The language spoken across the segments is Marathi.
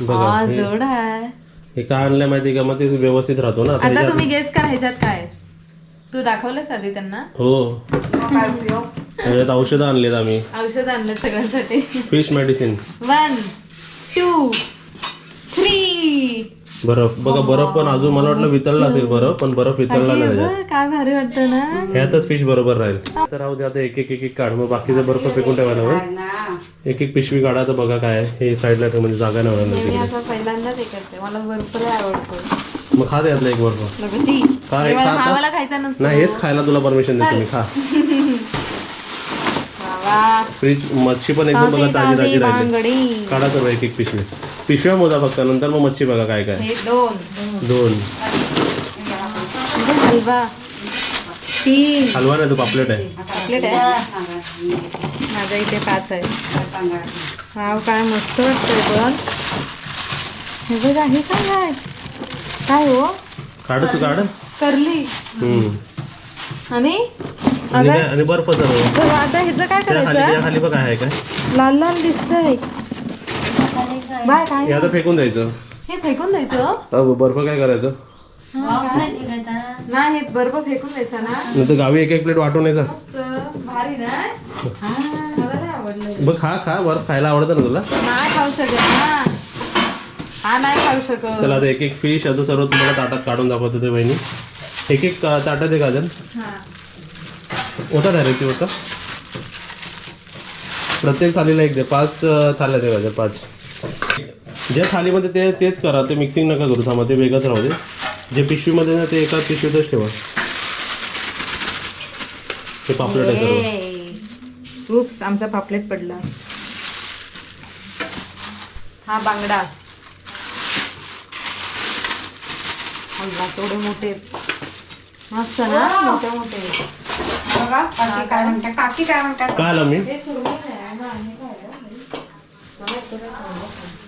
बघा हा हे- जड आहे. हे काय आणलंय माहिती का? मग ते व्यवस्थित राहतो ना आता आता ह्याच्यात- तुम्ही गेस करा ह्याच्यात काय. आहे. तू दाखवलंस आधी त्यांना? हो. ह्याच्यात औषधं आणलीत आम्ही. औषध आणलं सगळ्यांसाठी. फिश मेडिसिन वन टू बर्फ. बघा बर्फ पण अजून मला वाटलं वितळला असेल बर्फ पण बर्फ वितळला नाही त्याच्यात काय भारी वाटतं ना? ह्यातच फिश बरोबर राहील. तर राहू दे आता एक एक एक एक काढ. मग बाकीचा बर्फ फेकून ठेवायला होईल एक एक पिशवी काढा तर बघा काय आहे. हे साईडला ठेव म्हणजे जागा नाही होणार मी पहिल्यांदाच हे करते. मला भरपूर आवडतो. मग खा यातला एक बर्फ. लगती काय खा हा आता? खायचा नसतो. नाही हेच खायला तुला परमिशन देतो मी. खा. फ्रीज मच्छी पण एकदम बघा ताजी ताजी राहिली. बांगडी. काढा सर्व एक एक पिशवी. पिशव्या मोजा फक्त नंतर मग मच्छी बघा काय काय. हे दोन. दोन. हलवा. तीन. हलवा नाही तो पापलेट आहे. प्लेट आहे? माझ्या इथे पाच आहे. वाव काय मस्त वाटतंय पण. हे बघा हे काय आहे? काय हो? काढ तू काढ. करली. हम्म. आणि? आणि काय आणि बर्फ सर्व आता ह्याचं काय त्या खाली करायचं खाली बघ काय आहे काय? लाल लाल दिसतंय. बाय काय हे आता फेकून द्यायचं. हे फेकून द्यायचं? बर्फ काय करायचं? नाही हे बर्फ फेकून द्यायचा ना. नाही तर गावी एक एक प्लेट वाटून यायचा मस्त भारी ना? हा, मला नाही आवडलं. बघ खा खा बर्फ खायला आवडतं ना तुला? नाही खाऊ शकत ना. हा नाही खाऊ शकत. चला आता एक एक फिश आता सर्व तुम्हाला ताटात काढून दाखवतो ते बहिणी. एक एक अं, ताटात गाजर हा. होता डायरेक्ट होता प्रत्येक थालीला एक दे पाच अं, थाल्या दे गाजर पाच. ज्या थालीमध्ये ते तेच करा ते मिक्सिंग नका करू थांबा ते वेगळंच राहू दे. जे पिशवीमध्ये ना ते एका पिशवीतच ठेवा. ते पापलेट आहे सर्व. उप्स आमचा पापलेट पडला. हा बांगडा. तेवढे मोठे. मस्त ना? मोठे मोठे. काय म्हणतात? काकी काय म्हणतात? काय आला मी? हे सुरमई नाही आहे ना, हे काय? मला समजलं नाही.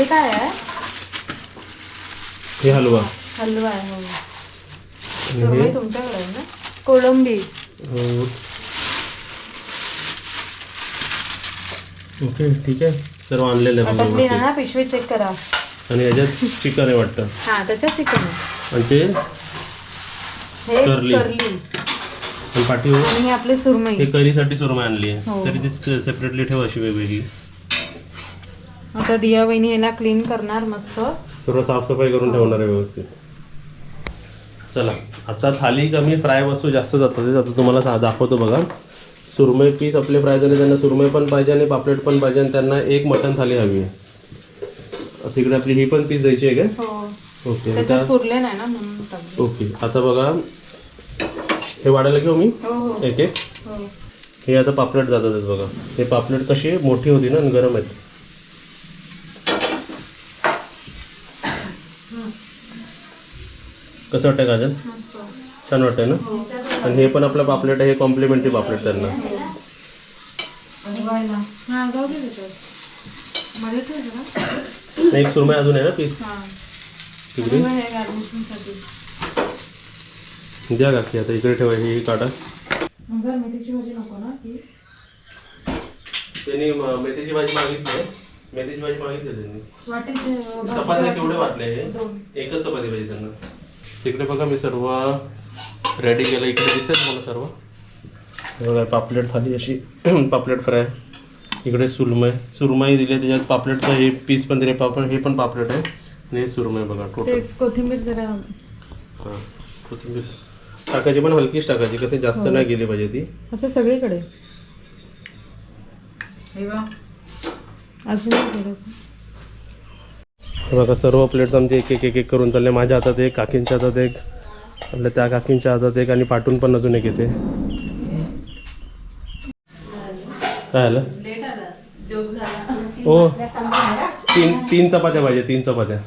हे काय आहे. हे हलवा. हलवा आहे हो. सुरमई तुमच्याकडे आहे ना? कोळंबी. हो. ओके ठीक आहे. सर्व आणलेलं आहे बघा अटकली व्यवस्थित. ना पिशवी चेक करा. आणि याच्यात चिकन आहे वाटतं. हा त्याच्यात चिकन आणि ते हे करली. करली आणि पाठीवर आणि हे आपले सुरमई. हे करीसाठी सुरमई आणली आहे. हो. तरी ती सेपरेटली ठेव अशी वेगवेगळी. आता दिया वहिनी याला क्लीन करणार मस्त. सर्व साफसफाई करून ठेवणार आहे व्यवस्थित. चला आता थाली कमी फ्राय वस्तू जास्त जातात. आता तुम्हाला दाखवतो बघा. सुरमई पीस आपले फ्राय झाले त्यांना सुरमई पण पाहिजे आणि पापलेट पण पाहिजे आणि त्यांना एक मटन थाली हवी आहे. आता इकडे आपली ही पण पीस द्यायची आहे का? हो. ओके त्याच्यात आता पुरले नाही ना म्हणून टाकले. ओके आता बघा. हे वाढायला घेऊ मी? हो हो. एक एक. हो. आता पापलेट जातात बघा. हे पापलेट कशी मोठी होती ना आणि गरम आहेत. कसं वाटतं गाजर मस्त. छान वाटतंय ना? आणि हे पण आपलं पापलेट आहे हे कॉम्प्लिमेंटरी पापलेट त्यांना. हा एक सुरमई अजून आहे ना पीस हा. हे. द्या काकी आता इकडे ठेवा हे काढा मग जर मेथीची भाजी नको ना की त्यांनी मेथीची भाजी मागितली आहे. मेथीची भाजी मागितली त्यांनी. चपात्या केवढे वाटले हे. एकच चपाती पाहिजे त्यांना. तिकडे बघा मी सर्व रेडी केलं इकडे दिसेल मला सर्व? हे बघा पापलेट थाली अशी पापलेट फ्राय. इकडे सुरमई सुरमई दिली आहे, त्याच्यात पापलेटचं हे पीस पण दिले पापड हे पण पापलेट आहे. आणि हे सुरमई बघा टोटल कोथिंबीर जरा हां कोथिंबीर. टाकायची पण हलकीच टाकायची कसे जास्त नाही गेली पाहिजे ती. असं सगळीकडे. अजून एक थोडंसं. हे बघा सर्व प्लेट्स आमचे एक एक एक एक करून चालले. माझ्या हातात एक काकींच्या हातात एक. आपल्या त्या काकींच्या हातात एक आणि पाठून पण अजून एक येते. काय आलं? ओ तीन तीन चपात्या पाहिजे तीन चपात्या.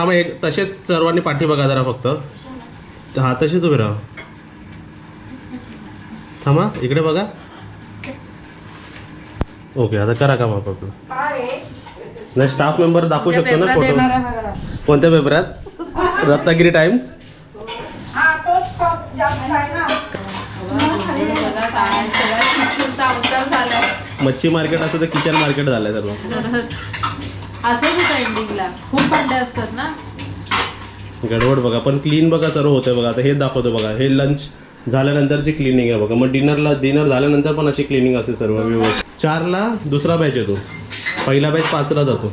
थांबा एक तसेच सर्वांनी पाठी बघा जरा फक्त. हा तसेच उभे राहा. थांबा इकडे बघा. ओके आता करा काम आपण नाही स्टाफ मेंबर दाखवू शकतो ना फोटो. कोणत्या पेपरात रत्नागिरी टाइम्स हा मच्छी मार्केट असं तर किचन मार्केट झालंय सर्व. असंच होतं एंडिंगला खूप भांडे असतात ना? गडबड बघा पण क्लीन बघा सर्व होतंय बघा. आता हेच दाखवतो बघा. हे लंच झाल्यानंतरची क्लिनिंग आहे बघा. मग डिनरला डिनर झाल्यानंतर पण अशी क्लिनिंग असते सर्व व्यवस्थित. चारला दुसरा बॅच येतो. पहिला बॅच पाचला जातो.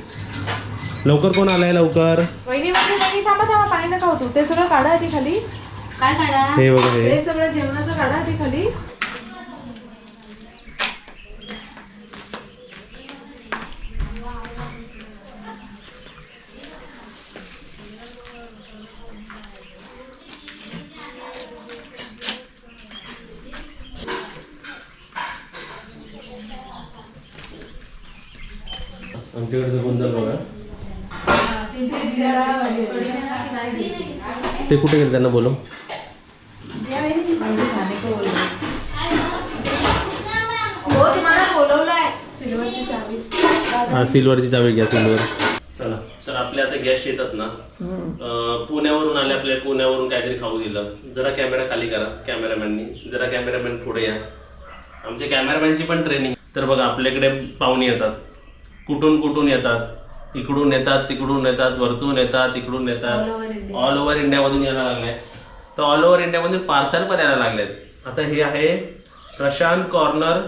लवकर कोण आलाय लवकर? वहिनी वहिनी थांबा थांबा. पाणी नका होतो ते सगळं काढा आधी खाली. काय काढा? हे बघा हे. सगळं जेवणाचं काढा आधी खाली. ते कुठे गेले त्यांना बोलव. हो तुम्हाला बोलवलंय. सिल्वरची चावी. हा सिल्वरची चावी घ्या सिल्वर. चला तर आपले आता गेस्ट येतात ना. अं, पुण्यावरून आले आपल्या पुण्यावरून काहीतरी खाऊ दिलं. जरा कॅमेरा खाली करा कॅमेरामॅननी जरा कॅमेरामॅन पुढे या. आमच्या कॅमेरामॅनची पण ट्रेनिंग तर बघा आपल्याकडे पाहुणे येतात. कुठून कुठून येतात? इकडून येतात तिकडून येतात वरतून येतात इकडून येतात. ऑल ओव्हर इंडियामधून यायला लागलाय तर ऑल ओव्हर इंडियामधून पार्सल पण यायला लागलेत. आता हे आहे प्रशांत कॉर्नर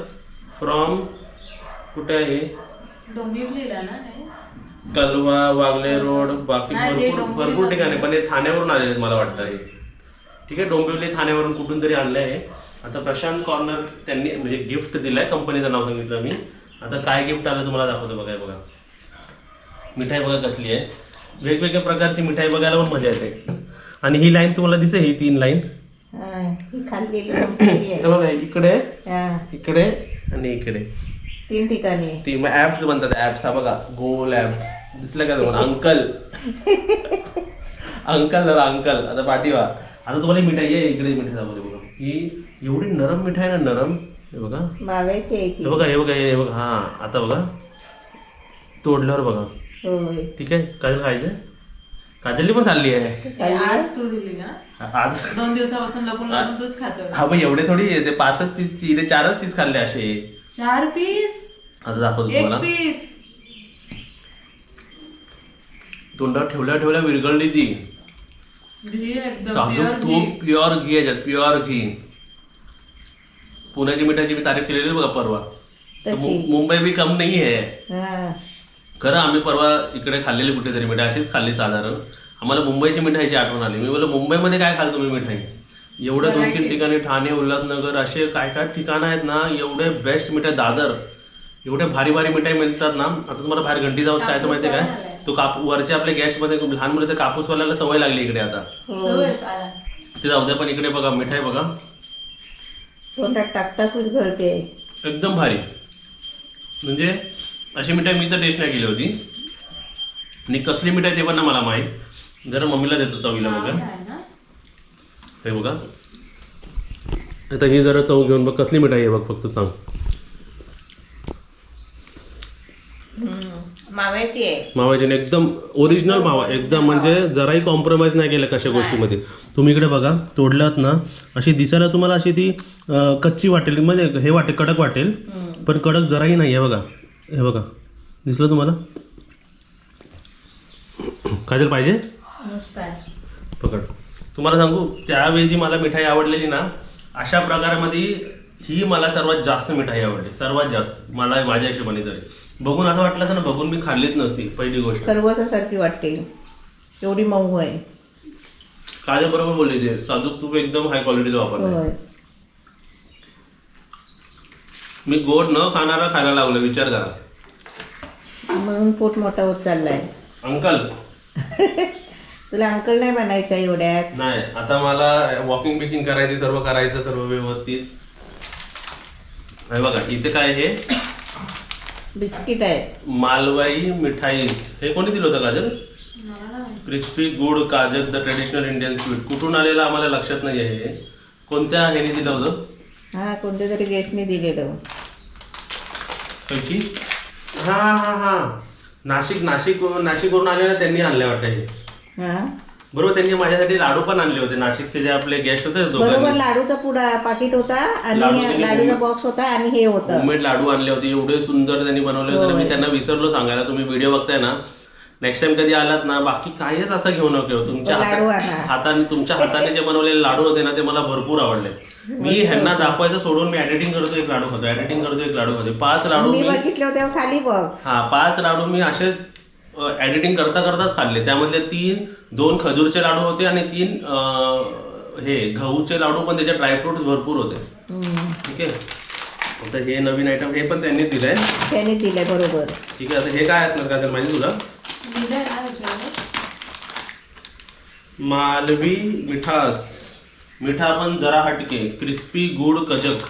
फ्रॉम कुठे आहे? डोंबिवलीला ना? कलवा वागले रोड बाकी भरपूर भरपूर ठिकाणी पण हे ठाण्यावरून आलेले आहेत मला वाटतं हे. ठीक आहे डोंबिवली ठाण्यावरून कुठून तरी आणलं आहे आता प्रशांत कॉर्नर त्यांनी म्हणजे गिफ्ट दिलंय कंपनीचं नाव सांगितलं मी. आता काय गिफ्ट आलं तुम्हाला दाखवतो बघा बघा. मिठाई बघा कसली आहे. वेगवेगळ्या प्रकारची मिठाई बघायला पण मजा येते. आणि ही लाईन तुम्हाला दिसे ही तीन लाईन. हा, खाल्लेली संपलेली आहे. बघा इकडे हा, इकडे आणि इकडे. तीन ठिकाणी ती मग ऍप्स बनतात ऍप्स हा बघा गोल ऍप्स दिसलं का तुम्हाला? अंकल. अंकल जरा अंकल. आता पाठीवा आता तुम्हाला ही मिठाई आहे इकडे मिठाई दाखवते बघा. ही एवढी नरम मिठाई आहे ना नरम. हे बघा. मागायची आहे ती. हे बघा हे बघा हे बघा. हा आता बघा. तोडल्यावर बघा. होय. ठीक आहे काजल खायचं काजलनी पण खाल्ली आहे. हे आज तू दिली ना? आज? दोन दिवसापासून लपून लपून तूच खातोय. हा मग एवढे थोडी ते पाचच पीस तिने चारच पीस खाल्ले असे. चार पीस आता दाखवतो एक तुम्हाला. पीस तोंडावर ठेवल्या ठेवल्या विरघळली ती. घी एकदम साजूक pure तूप घी. प्युअर घी याच्यात प्युअर घी. पुण्याची मिठाची मी तारीफ केलेली बघा परवा. तर तशी मु- मुंबई भी कम नाही आहे. हा. खरं आम्ही परवा इकडे खाल्लेली कुठेतरी मिठाई अशीच खाल्ली साधारण. आम्हाला मुंबईची मिठाईची आठवण आली. मी बोललो मुंबईमध्ये काय खाल तुम्ही मिठाई? एवढे दोन तीन ठिकाणी ठाणे उल्हासनगर असे काय काय ठिकाणं आहेत ना एवढे बेस्ट मिठाई दादर. एवढे भारी भारी मिठाई मिळतात ना. आता तुम्हाला बाहेर घंटी जाऊस काय तर माहिती काय? तो काप वरच्या आपल्या गॅसमध्ये लहान मुलं कापूसवाल्याला सवय लागली इकडे आता. सवय आला. ते जाऊ द्या पण इकडे बघा मिठाई बघा. तोंडात टाकताच एकदम भारी. म्हणजे अशी मिठाई मी तर टेस्ट नाही केली होती. आणि कसली मिठाई ते पण ना मला माहीत. जरा मम्मीला देतो चवीला बघा? हे बघा. आता ही जरा चव घेऊन बघ कसली मिठाई आहे बघ फक्त सांग. माव्याची एकदम ओरिजिनल मावा. एकदम म्हणजे जराही कॉम्प्रोमाइज नाही केलं कशा गोष्टीमध्ये. तुम्ही इकडे बघा तोडलात ना अशी दिसायला तुम्हाला अशी ती कच्ची वाटेल. म्हणजे हे वाटेल कडक वाटेल. पण कडक जराही नाही आहे बघा. हे बघा दिसलं तुम्हाला? काजल पाहिजे? नुसता पकड. तुम्हाला सांगू त्यावेळी जी मला मिठाई आवडलेली ना अशा प्रकारामध्ये ही मला सर्वात जास्त मिठाई आवडली. सर्वात जास्त. मला माझ्या हिशोबाने तरी. बघून असं वाटलं असं ना बघून मी खाल्लीच नसती पहिली गोष्ट. खरवसासारखी वाटते. एवढी मऊ आहे. काजल बरोबर बोलली ते. साधूक तूप एकदम हाय क्वालिटीचं वापरलं होय. मी गोड न खाणारा खायला लागलो विचार करा. म्हणून पोट मोठा होत चाललाय. अंकल. तुला अंकल नाही बनायचं एवढ्यात? नाही आता मला वॉकिंग बिकिंग करायची सर्व करायचं सर्व व्यवस्थित. हे बघा इथे काय हे बिस्किट आहेत. मालवाई मिठाई हे कोणी दिलं होतं काजल? क्रिस्पी गुड काजक द ट्रेडिशनल इंडियन स्वीट. कुठून आलेलं आम्हाला लक्षात नाही आहे. हे. कोणत्या ह्याने दिलं होतं? हा कोणत्या तरी गेस्टने दिलेलं कैची हा हा हा. नाशिक नाशिक नाशिकवरून आले ना त्यांनी आणले वाटतं हे. हा. बरोबर त्यांनी माझ्यासाठी लाडू पण आणले होते. नाशिकचे जे आपले गेस्ट होते बरोबर दोघांनी लाडूचा पुडा पाकिट होता लाडू आणि दिले लाडूचा. बॉक्स होता आणि हे होतं. होममेड लाडू आणले होते. एवढे सुंदर त्यांनी बनवले होते. ना, मी. त्यांना विसरलो सांगायला. तुम्ही व्हिडिओ बघताय ना. नेक्स्ट टाइम कधी आलात ना बाकी काहीच असं घेऊ नका हो. तुमच्या लाडू हाता- आणा. हाताने तुमच्या हाताने जे बनवलेले लाडू होते ना ते मला भरपूर आवडले. मी ह्यांना दाखवायचं सोडून मी एडिटिंग करतो एक लाडू खातो एडिटिंग करतो एक लाडू खातो पाच लाडू मी बघितले होते खाली बॉक्स हा पाच लाडू मी असेच एडिटिंग करता करताच खाल्ले. त्यामधले तीन दोन खजूरचे लाडू होते आणि तीन हे गहूचे लाडू पण त्याचे ड्रायफ्रुट्स भरपूर होते. ठीक आहे? आता हे नवीन आयटम हे पण त्यांनी दिलंय. त्याने दिले बरोबर. ठीक आहे आता हे काय आहेत काय माहिती तुला? मालवी मिठास. मिठा पण जरा हटके क्रिस्पी गुड कजक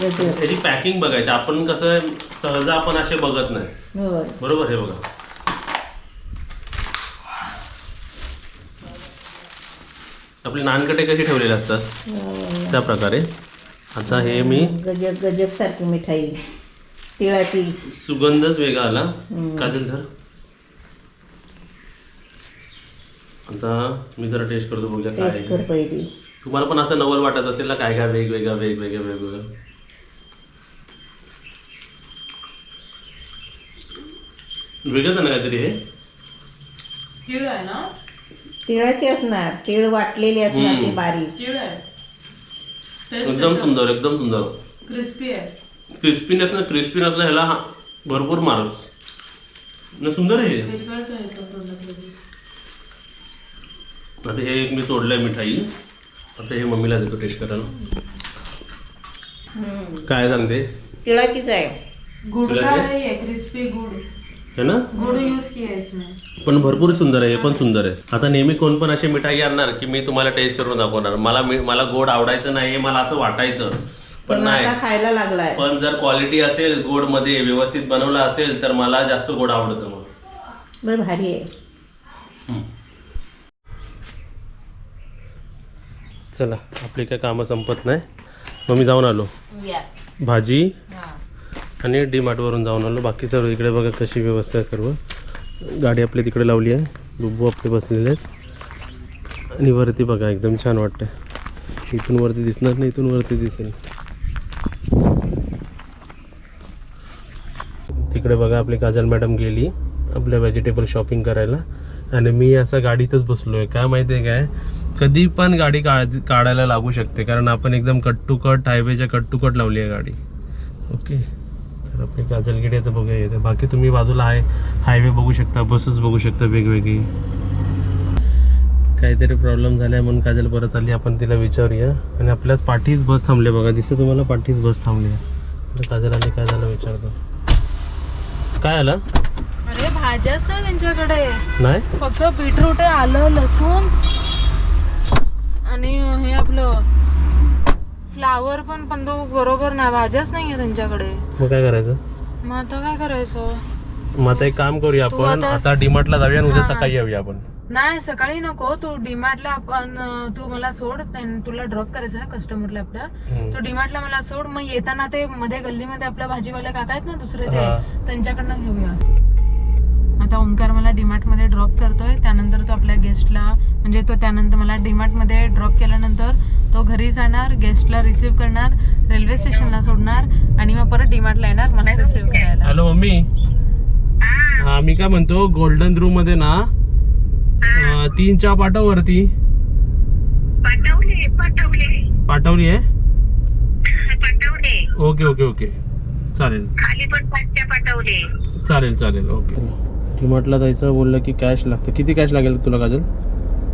त्याची पॅकिंग बघायची. आपण कसं सहज आपण असे बघत नाही. होय. बरोबर हे बघा. आपले नानकटे कशी ठेवलेले असतात? होय. त्या प्रकारे. आता हे मी गजक गजक सारखी मिठाई. तिळाची. सुगंधच वेगळा आला. हम्म. काजल धर. आता मी जरा टेस्ट करतो बघूया काय टेस्ट आहे. कर पहिली. तुम्हाला पण असं नवल वाटत असेल ना काय काय वेगवेगळं वेगवेगळं वेगवेगळं. वेगळंच आहे ना काहीतरी हे? तिळ आहे ना? तिळाची असणार तिळ वाटलेली असणार हम्म. ती बारीक. तिळ आहे. एकदम सुंदर एकदम सुंदर. क्रिस्पी आहे. क्रिस्पीनेस ना क्रिस्पीनेस ह्याला हा- भरपूर मार्क्स ना सुंदर आहे हे. आता हे एक मी तोडलंय मिठाई. आता हे मम्मीला देतो टेस्ट करायला. काय सांगते? तिळाचीच आहे. गुड़ का? है ये क्रिस्पी गुड़. है ना? गुड़ यूज किया है इसमें? पण भरपूर सुंदर आहे हे पण सुंदर आहे. आता नेहमी कोण पण अशी मिठाई आणणार की मी तुम्हाला टेस्ट करून दाखवणार. मला मी- मला गोड आवडायचं नाही हे मला असं वाटायचं. पण पण नाही. आता खायला लागलाय. पण जर क्वालिटी असेल गोडमध्ये व्यवस्थित बनवलं असेल तर मला जास्त गोड आवडतं मग. भारी आहे. चला आपली काय कामं संपत नाही. मग मी जाऊन आलो. भाजी आणि डी मार्टवरून जाऊन आलो. बाकी सर्व इकडे बघा कशी व्यवस्था आहे सर्व. गाडी आपली तिकडे लावली आहे. बुब्बू आपले बसलेले आहेत. आणि वरती बघा एकदम छान वाटतं इथून वरती दिसणार नाही इथून वरती दिसेल. तिकडे बघा आपली काजल मॅडम गेली आपल्या व्हेजिटेबल शॉपिंग करायला. आणि मी असं गाडीतच बसलो आहे काय माहिती आहे काय? कधी पण गाडी काळ काढायला लागू शकते कारण आपण एकदम कट टू कट हायवेच्या कट टू कट लावली आहे गाडी. ओके तर आपली काजल गेली आता बघूया येते बाकी तुम्ही बाजूला हाय हायवे बघू शकता बसेस बघू शकता वेगवेगळी. काहीतरी प्रॉब्लेम झालाय म्हणून काजल परत आली आपण तिला विचारूया. आणि आपल्याच पाठीच बस थांबले बघा दिसतं तुम्हाला पाठीच बस थांबली आहे. काजल आली काय झालं विचारतो. काय आलं? अरे भाज्याच ना त्यांच्याकडे. नाही? फक्त बीटरूट आहे आलं लसूण आणि हे आपलं फ्लावर पण पण तो बरोबर नाही भाज्याच नाहीये त्यांच्याकडे मग काय करायचं मग आता काय करायचं मग आता एक काम करूया तू आपण आता- आता डीमार्टला जाऊया आणि उद्या हा. सकाळी येऊया आपण नाही सकाळी नको तू डीमार्टला आपण तू मला सोड तुला ड्रॉप करायचं ना कस्टमरला आपल्या हम्म. तू डीमार्टला मला सोड मग येताना ते मध्ये गल्लीमध्ये आपल्या भाजीवाले काका आहेत ना दुसरे ते हा. त्यांच्याकडनं घेऊया आता ओंकार मला डीमार्टमध्ये ड्रॉप करतोय. त्यानंतर तो आपल्या गेस्टला म्हणजे तो त्यानंतर मला डीमार्टमध्ये ड्रॉप केल्यानंतर तो घरी जाणार गेस्टला रिसीव्ह करणार रेल्वे स्टेशनला सोडणार आणि मग परत डीमार्टला येणार मला रिसीव्ह करायला. Hello mummy. हा. मी काय म्हणतो गोल्डन रूममध्ये ना तीन चहा पाठव वरती. पाठवले आहे? Okay okay okay. चालेल. खाली पण पाचच्या पाठवले. चालेल चालेल ओके. डीमार्टला जायचं बोललं की कॅश लागतं. किती कॅश लागेल तुला काजल?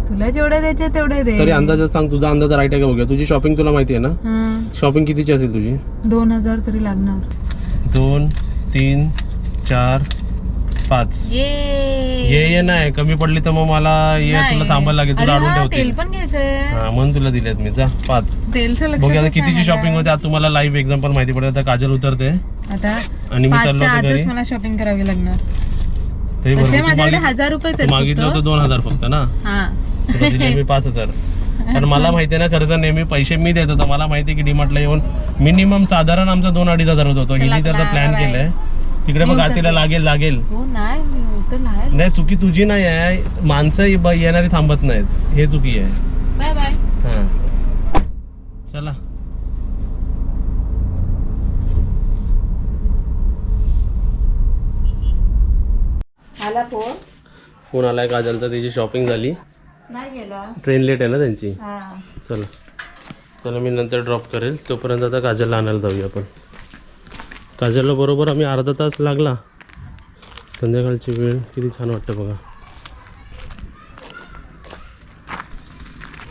तुला जेवढे द्यायचे तेवढे दे. तरी अंदाजात सांग तुझा अंदाज राईट आहे का बघूया. तुझी शॉपिंग तुला माहिती आहे ना? हं, शॉपिंग कितीची असेल तुझी? दोन हजार तरी लागणार. दोन तीन चार पाच. ये. ये नाही. कमी पडली तर मग मला ये नाही. तुला थांबायला लागेल तुला अरे आणून ठेवते. तेल पण घ्यायचंय हा म्हणून तुला दिलेत मी. जा पाच. तेलचं लक्ष बघूया आता कितीची शॉपिंग होते. आता तुम्हाला लाईव्ह एक्झाम्पल माहिती पडेल आता काजल उतरते. आता आणि मी चाललो पाचच्या होतो घरी. आतच मला शॉपिंग करावी लागणार. तरी तसे तू माझ्याकडे मागित- हजार रुपयेच तू आहेत मागितलं फक्त. होतं दोन हजार फक्त ना? हा. तुला दिले मी पाच हजार. कारण मला माहिती आहे ना खर्च नेहमी पैसे मी देत होतो. मला माहिती आहे की डीमार्टला येऊन मिनिमम साधारण आमचा दोन अडीच हजार होत. होतो चला हिने त्याचा आता प्लॅन बाय. केलाय. तिकडे मी बघ उतरते. आरतीला लागेल लागेल. हो नाही मी उतर नाही. नाही चुकी तुझी नाही आहे. माणसं ये- येणारी थांबत नाहीत. हे चुकी आहे. बाय बाय हा. चला. आला फोन फोन आलाय काजलचा त्याची शॉपिंग झाली. नाही गेला. ट्रेन लेट आहे ना त्यांची? हा. चला. चला मी नंतर ड्रॉप करेल. तोपर्यंत आता काजलला आणायला जाऊया आपण. काजलला बरोबर आम्ही अर्धा तास लागला. संध्याकाळची वेळ किती छान वाटतं बघा.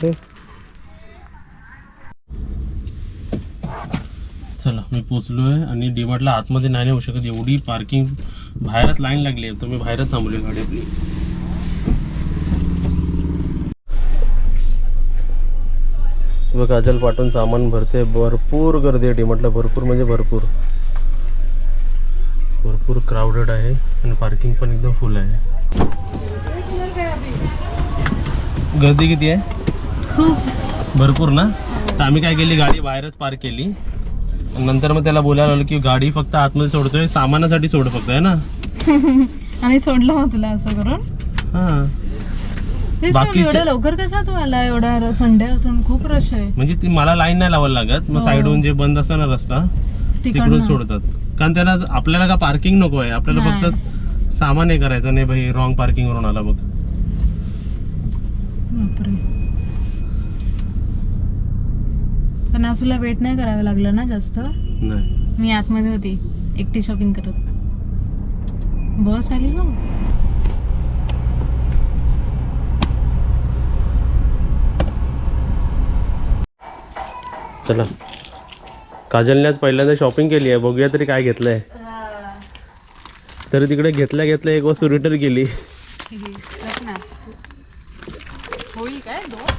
हे. चला मी पोचलो आहे आणि डीमार्टला आतमध्ये नाही होऊ शकत. एवढी पार्किंग बाहेरच लाईन लागली आहे. तर मी बाहेरच थांबली गाडी आपली. बघ काजल पाठवून सामान भरते. भरपूर गर्दी आहे डीमार्टला भरपूर म्हणजे भरपूर. भरपूर क्राऊडेड आहे आणि पार्किंग पण एकदम फुल आहे. गर्दी किती आहे? खूप. भरपूर ना? तर आम्ही काय केली? गाडी बाहेरच पार्क केली. नंतर मग त्याला बोलायला लागलं की गाडी फक्त आतमध्ये सोडतोय सामानासाठी सोड फक्त आहे ना? आणि सोडलं मग तुला असं करून? हां. तेच बाकीचे- एवढ्या लवकर कसा तू आला? एवढा संडे असून खूप रश आहे. म्हणजे ती मला लाईन नाही लावायला लागत मग हो. साईडहून जे बंद असतं ना रस्ता तिकडून. तिकडनं. सोडतात. कारण त्याला आपल्याला का पार्किंग नको आहे? आपल्याला नाही. फक्त सामान हे करायचं नाही भाई रॉंग पार्किंग वरून आला बघ. बापरे. पण असुला वेट नाही करावं लागलं ना जास्त. नाही. मी आतमध्ये होती. एकटी शॉपिंग करत. बस आली मग चला. काजलने आज पहिल्यांदा शॉपिंग केली आहे. बघूया तरी काय घेतलंय. तरी तिकडे घेतल्या घेतल्या एक वस्तू रिटर्न केली. होईल काय दोन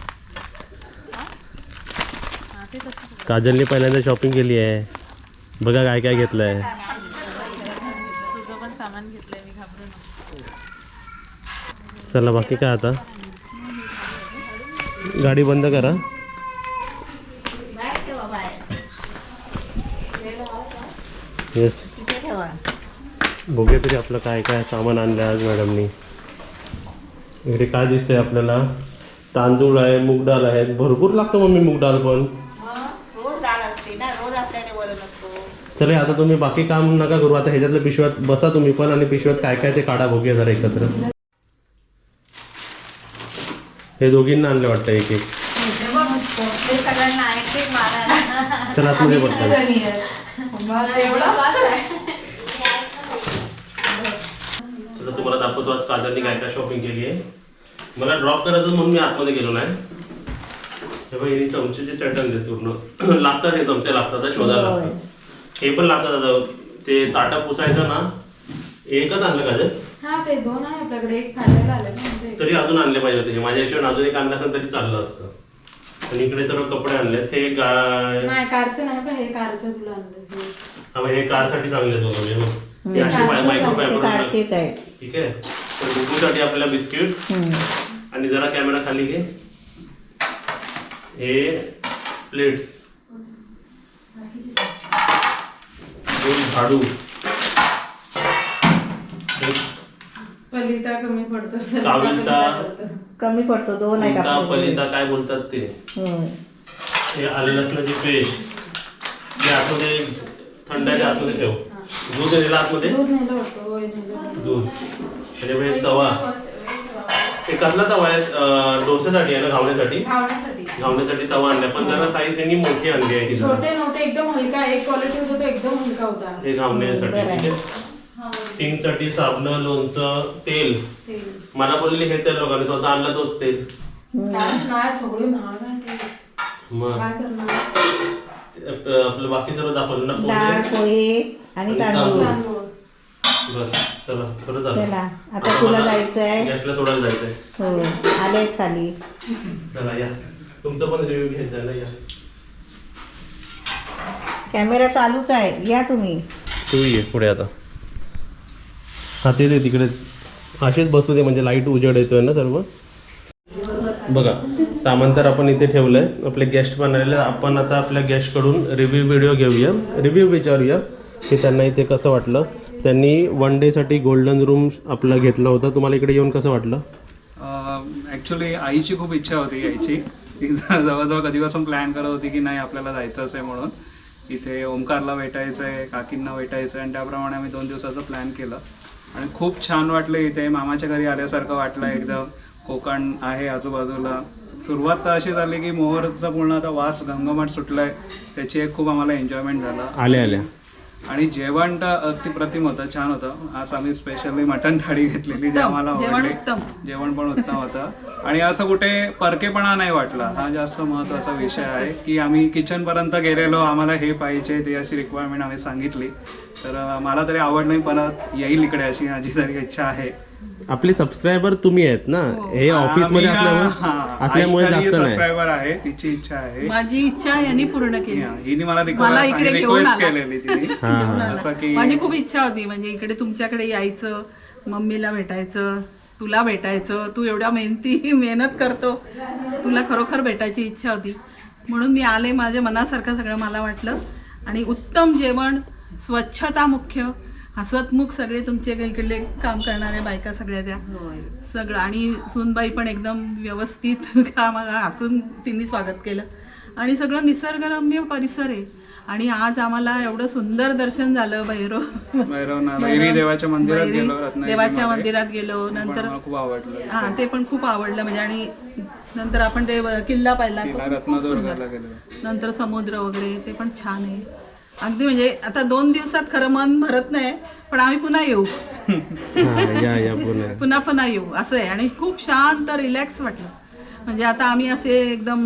काजलने पहिल्यांदा शॉपिंग केली आहे. बघा काय काय घाबरू नको चला बाकी काय आता? गाडी बंद करा. येस बघूया तरी आपलं काय काय सामान आणलं आज मॅडमनी इकडे काय दिसतंय आपल्याला? तांदूळ आहे मूग डाळ आहे भरपूर लागतं मम्मी मूग डाळ पण मग रोज डाळ असते ना रोज आपल्याकडे वरण असतो चले आता तुम्ही बाकी काम नका करू आता ह्याच्यातल्या पिशव्यात बसा तुम्ही पण आणि पिशव्यात काय काय ते काढा बघूया जरा एकत्र. हे दोघींना आणले वाटतं एक एक. चला आतमध्ये बघतो तुम्हाला दाखवतो आज काजलनी काय काय शॉपिंग केली आहे. मला ड्रॉप करायचं म्हणून मी आतमध्ये गेलो नाही. तेव्हा हिने चमच्याचे सेट आणले पूर्ण. लागतात हे चमचे लागतात शोधायला लागतात. हे पण लागतात आता ते ताटा पुसायचं ना एकच आणलं काजल हा ते दोन आहे आपल्याकडे. एक खायला आले ना म्हणजे तरी अजून आणले पाहिजे होते. हे माझ्या हिशोबाने अजून एक आणलं असतं तरी चाललं असतं. आणि इकडे सर्व कपडे आणलेत. हे गाय नाही कारचं नाही पण हे कारचं तुला आणलं हे. हा, हे कारसाठी चांगले आहेत बघा हे असे कारचं मायक्रो ते फायबर कारचेच आहेत. ठीक आहे. तर डुबूसाठी आपल्याला बिस्किट हम्म. आणि जरा कॅमेरा खाली घे. हे प्लेट्स. दोन झाडू. पलिता कमी पडतो करतो. कमी पडतो दोन उलटा आपल्याकडे. पलिता काय बोलतात ते. हे आलं लसणाची पेस्ट. ते आतमध्ये थंड आहे ते आतमध्ये ठेव. दूध दिला आतमध्ये? दूध नेलं नेलं त्याच्यामध्ये तवा हे कसला तवा आहे? अं, डोस्यासाठी आहे ना घावण्यासाठी? खावण्यासाठी घावण्यासाठी तवा आणला पण जरा साईज यांनी मोठी आणली आहे ही जरा. छोटे नव्हते एकदम हलका एक क्वालिटी होता तो एकदम हलका होता. हे घावण्यासाठी ठीक आहे? सिंगसाठी साबण लोणचं तेल. मला बोलले हे तेल लोकांनी स्वतः आणलं तोच तेल. काय नाही सगळे महाग आहे ते. मग. काय करणार? ते आपलं बाकी सर्व दाखवलं ना डाळ पोहे पोहे आणि तांदूळ. तांदूळ. बस चला परत आलो. चला आता तुला जायचं आहे गॅसला सोडायला जायचंय. हो आले खाली. चला या. तुमचं पण रिव्ह्यू घ्यायचा ना या. कॅमेरा चालूच आहे. या तुम्ही. तू ये पुढे आता. हा ते दे तिकडेच असेच बसू दे म्हणजे लाइट उजेड येतोय ना सर्व. बघा सामान तर आपण इथे ठेवलंय. आपले गेस्ट पण आलेले. आपण आता आपल्या गेस्टकडून रिव्ह्यू व्हिडिओ घेऊया. रिव्ह्यू विचारूया की त्यांना इथे कसं वाटलं. त्यांनी वन डेसाठी गोल्डन रूम आपलं घेतलं होतं. तुम्हाला इकडे येऊन कसं वाटलं? ॲक्च्युली आईची खूप इच्छा होती यायची. ती जवळजवळ कधीपासून प्लॅन करत होती की नाही आपल्याला जायचंच आहे म्हणून. इथे ओमकारला भेटायचं आहे काकींना भेटायचं आहे आणि त्याप्रमाणे आम्ही दोन दिवसाचं प्लॅन केलं. आणि खूप छान वाटलं इथे. मामाच्या घरी आल्यासारखं वाटलं एकदम. कोकण आहे आजूबाजूला. सुरुवात तर अशी झाली की मोहरचा पूर्ण आता वास घमघमाट सुटलाय. त्याची एक खूप आम्हाला एन्जॉयमेंट झाला. आल्या आल्या. आणि जेवण तर अगदी प्रतिम होतं छान होतं. आज आम्ही स्पेशली मटन थाळी घेतलेली जी आम्हाला आवडली. जेवण पण उत्तम होतं. आणि असं कुठे परकेपणा नाही वाटला. हा जास्त महत्त्वाचा विषय आहे की आम्ही किचन पर्यंत गेलेलो आम्हाला हे पाहिजे ते अशी रिक्वायरमेंट आम्ही सांगितली. तर मला तरी आवड नाही परत येईल इकडे अशी माझी तरी इच्छा आहे. आपले सबस्क्रायबर तुम्ही आहेत ना? हे. ऑफिसमध्ये असल्यामुळे असल्यामुळे जास्त नाही. सबस्क्रायबर आहे तिची इच्छा आहे. माझी इच्छा यांनी पूर्ण केली. हा, हिने मला मला इकडे घेऊन रिक्वेस्ट आला. केलेली तिने. हा हा असं की माझी खूप इच्छा होती म्हणजे इकडे तुमच्याकडे यायचं मम्मीला भेटायचं तुला भेटायचं तू एवढ्या मेहनती मेहनत करतो. तुला खरोखर भेटायची इच्छा होती. म्हणून मी आले माझ्या मनासारखं सगळं मला वाटलं. आणि उत्तम जेवण स्वच्छता मुख्य. हसतमुख सगळे तुमचे इकडले काम करणाऱ्या बायका सगळ्या त्या. सगळं. आणि सुनबाई पण एकदम व्यवस्थित काम हसून तिने स्वागत केलं. आणि सगळं निसर्गरम्य परिसर आहे. आणि आज आम्हाला एवढं सुंदर दर्शन झालं भैरव. देवाच्या मंदिरात गेलो. देवाच्या मंदिरात गेलो. नंतर मला खूप आवडलं. हा ते पण खूप आवडलं. म्हणजे आणि नंतर आपण ते किल्ला पाहिला. नंतर समुद्र वगैरे ते पण छान आहे. अगदी म्हणजे आता दोन दिवसात खरं मन भरत नाही पण आम्ही पुन्हा येऊ. हा, या या पुन्हा. पुन्हा पुन्हा येऊ असं आहे. आणि खूप शांत रिलॅक्स वाटलं. म्हणजे आता आम्ही असे एकदम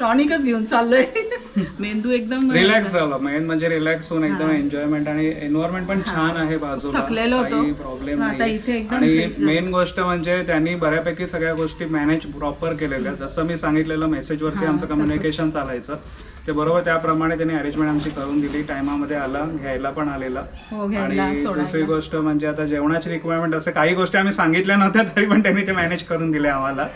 टॉनिकच घेऊन चाललोय. मेंदू एकदम रिलॅक्स झालं. मेन म्हणजे रिलॅक्स होऊन एकदम एन्जॉयमेंट आणि एन्व्हायरमेंट पण छान आहे बाजूला. थकलेलो होतो. प्रॉब्लेम आता नाही इथे एकदम आणि fresh. मेन गोष्ट म्हणजे त्यांनी बऱ्यापैकी सगळ्या गोष्टी मॅनेज प्रॉपर केलेल्या आहेत. जसं मी सांगितलेलं मेसेजवरती आमचं कम्युनिकेशन चालायचं. ते बरोबर त्याप्रमाणे त्यांनी अरेंजमेंट आमची करून दिली. टायमामध्ये आला घ्यायला पण आलेला. हो, घ्यायला, आणि सोडायला. दुसरी गोष्ट म्हणजे आता जेवणाची रिक्वायरमेंट असे काही गोष्टी आम्ही सांगितल्या नव्हत्या तरी पण त्यांनी ते मॅनेज करून दिले आम्हाला.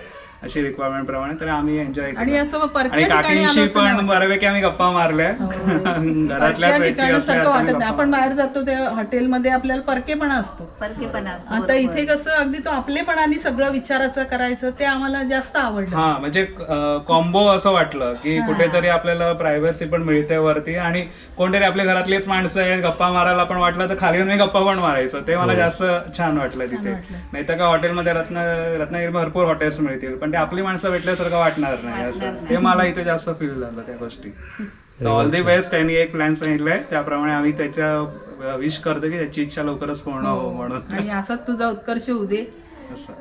अशी रिक्वायरमेंट प्रमाणे तर आम्ही एन्जॉय आणि केलं. असं परक्या आणि ठिकाणी काकींशी आलो असं नाही. पण बऱ्यापैकी आम्ही गप्पा मारल्या. घरातल्या परक्या व्यक्ती ठिकाणासारखं असल्या वाटत नाही. आपण बाहेर जातो त्या हॉटेलमध्ये आपल्याला परकेपणा असतो. परकेपणा असतो आता इथे कसं अगदी तो आपलेपणाने सगळं विचारायचं करायचं ते आम्हाला जास्त आवडलं. हा म्हणजे कॉम्बो असं वाटलं की कुठेतरी आपल्याला प्रायव्हसी पण मिळते वरती आणि कोणतरी आपल्या घरातलीच माणसं आहेत गप्पा मारायला पण वाटलं तर खाली येऊन मी गप्पा पण मारायचं. ते मला जास्त छान वाटलं तिथे. नाही तर का हॉटेलमध्ये रत्न रत्नागिरी भरपूर हॉटेल्स मिळतील. पण ते आपली माणसं भेटल्यासारखं वाटणार नाही असं. ते मला इथे जास्त फील झालं त्या गोष्टी. ऑल दी बेस्ट त्यांनी एक प्लॅन सांगितलाय. त्याप्रमाणे आम्ही त्याच्या विश करतो की त्याची इच्छा लवकरच पूर्ण हो. म्हणून. आणि असाच तुझा उत्कर्ष होऊ दे.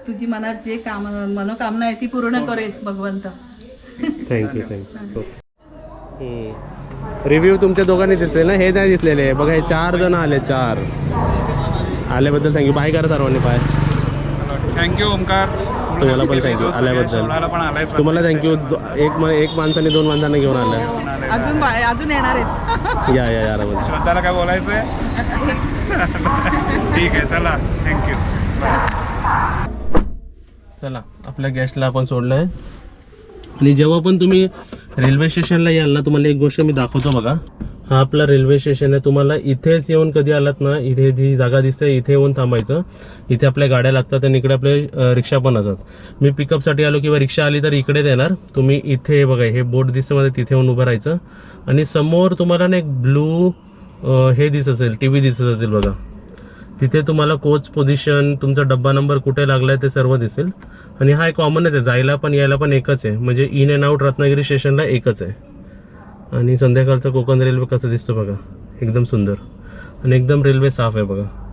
तुझी मनात जे काम मनोकामना आहे ती पूर्ण करेल भगवंत. थँक्यू थँक्यू रिव्ह्यू तुमच्या दोघांनी दिसले ना? हे नाही दिसलेले. बघा हे चार जण आले चार. आल्याबद्दल थँक्यू बाय करा सर्वांनी बाय थँक्यू ओमकार तुम्हाला पण you. आल्याबद्दल. सोडायला पण आलाय तुम्हाला थँक्यू एक म- एक माणसाने दोन माणसांना घेऊन आलं. अजून बा- अजून येणार आहेत. या या या आरामात. श्रद्धाला काय बोलायचंय? ठीक आहे चला. थँक्यू चला आपल्या गेस्टला आपण सोडलं आहे आणि जेव्हा पण तुम्ही रेल्वे स्टेशनला याल ना तुम्हाला एक गोष्ट मी दाखवतो बघा. हा आपला रेल्वे स्टेशन आहे. तुम्हाला इथेच येऊन कधी आलात ना इथे जी जागा दिसते इथे येऊन थांबायचं. इथे आपल्या गाड्या लागतात आणि इकडे आपले रिक्षा पण असतात. मी पिकअपसाठी आलो किंवा रिक्षा आली तर इकडेच येणार. तुम्ही इथे बघा हे बोट दिसते मध्ये तिथे येऊन उभं राहायचं. आणि समोर तुम्हाला ना एक ब्लू हे दिसत असेल टी व्ही दिसत असेल बघा. तिथे तुम्हाला कोच पोझिशन तुमचा डब्बा नंबर कुठे लागला आहे ते सर्व दिसेल. आणि हा एक कॉमनच आहे. जायला पण यायला पण एकच आहे. म्हणजे इन अँड आउट रत्नागिरी स्टेशनला एकच आहे. आणि संध्याकाळचा कोकण रेल्वे कसं दिसतो बघा. एकदम सुंदर. आणि एकदम रेल्वे साफ आहे बघा.